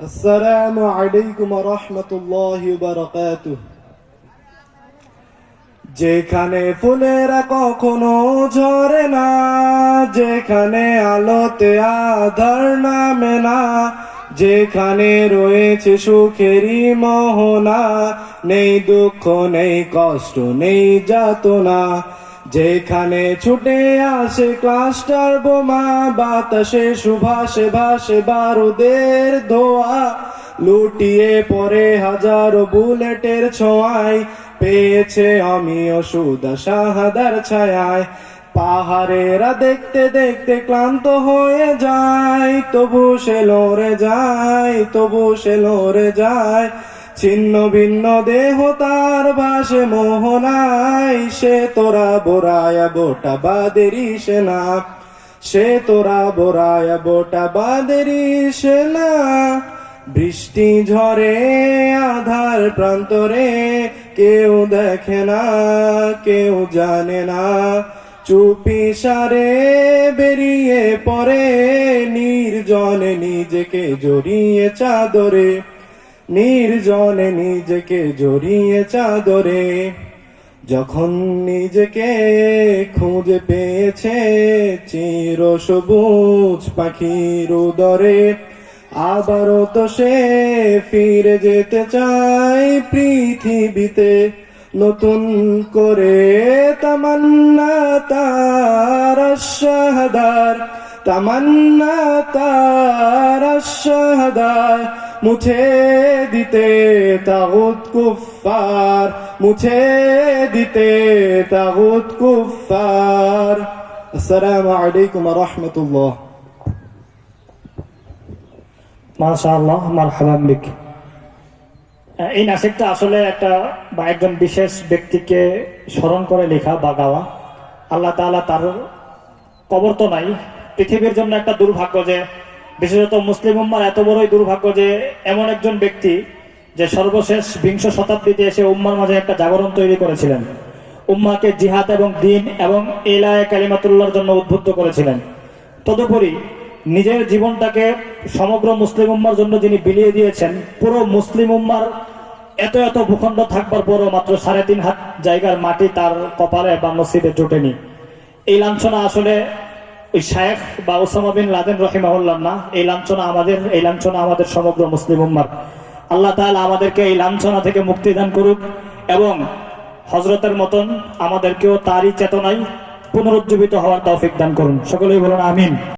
السلام عليكم ورحمة الله وبركاته যেখানে ফুলেরা কখনো ঝরে না যেখানে আলোতে আধার নামে না যেখানে রয়েছে সুখেরই মোহনা নেই দুঃখ নেই কষ্ট নেই যাতনা যেখানে ছুটে আসে ক্লাস্টার বোমা, বাতাসে সুভাষে ভাসে বারুদের ধোয়া। লুটিয়ে পরে হাজারো বুলেটের ছোঁয়ায়, পেয়েছে আমিও সুদা শাহাদার ছায়ায়। পাহাড়েরা দেখতে দেখতে ক্লান্ত হয়ে যায়, তবু সে লড়ে যায়, তবু সে লড়ে যায়। ছিন্ন ভিন্ন দেহ তার ভাসে মোহনায়। সে তোরা বোরায়া বোটা বাদেরি সেনা। সে তোরা বোরায়া বোটা বাদেরি সেনা। বৃষ্টি ঝরে, আধার প্রান্তরে কেউ দেখে না, কেউ জানে না। চুপি সারে বেরিয়ে পরে নির্জনে নিজেকে জড়িয়ে চাদরে। নির্জনে নিজেকে জড়িয়ে চাদরে, যখন নিজেকে খুঁজে পেয়েছে চির সবুজ পাখির উদরে, আবারও তো সে ফিরে যেতে চায় পৃথিবীতে, নতুন করে তামান্না তার শাহদার তামান্না তার শাহদার মুছে দিতে তাগুত কুফার মুছে দিতে তাগুত কুফার আসসালামু আলাইকুম ওয়া রাহমাতুল্লাহ। মাশাআল্লাহ, মারহাবান বিক। এই নাসিকটা আসলে একটা বা একজন বিশেষ ব্যক্তিকে স্মরণ করে লেখা বা গাওয়া। আল্লাহ তাআলা তার কবর তো নাই। পৃথিবীর জন্য একটা দুর্ভাগ্য যে বিশেষত মুসলিম উম্মার এত বড়ই দুর্ভাগ্য যে এমন একজন ব্যক্তি যে সর্বশেষ বিংশ শতাব্দীতে এসে উম্মার মাঝে একটা জাগরণ তৈরি করেছিলেন। উম্মাকে জিহাদ এবং দিন এবং এলায় কালিমাতুল্লাহর জন্য উদ্বুদ্ধ করেছিলেন। তদুপরি নিজের জীবনটাকে সমগ্র মুসলিম উম্মার জন্য যিনি বিলিয়ে দিয়েছেন, পুরো মুসলিম উম্মার এত এত ভূখণ্ড থাকবার পরও মাত্র সাড়ে তিন হাত জায়গার মাটি তার কপালে বা নসিবে জোটেনি। এই লাঞ্ছনা আসলে ওই শায়েখ বা ওসামা বিন লাদেন রহিমাহুল্লাহ না, এই লাঞ্ছনা আমাদের, এই লাঞ্ছনা আমাদের সমগ্র মুসলিম উম্মার। আল্লাহ তাহলে আমাদেরকে এই লাঞ্ছনা থেকে মুক্তি দান করুক এবং হজরতের মতন আমাদেরকেও তারই চেতনায় পুনরুজ্জীবিত হওয়ার তৌফিক দান করুন। সকলেই বলুন, আমিন।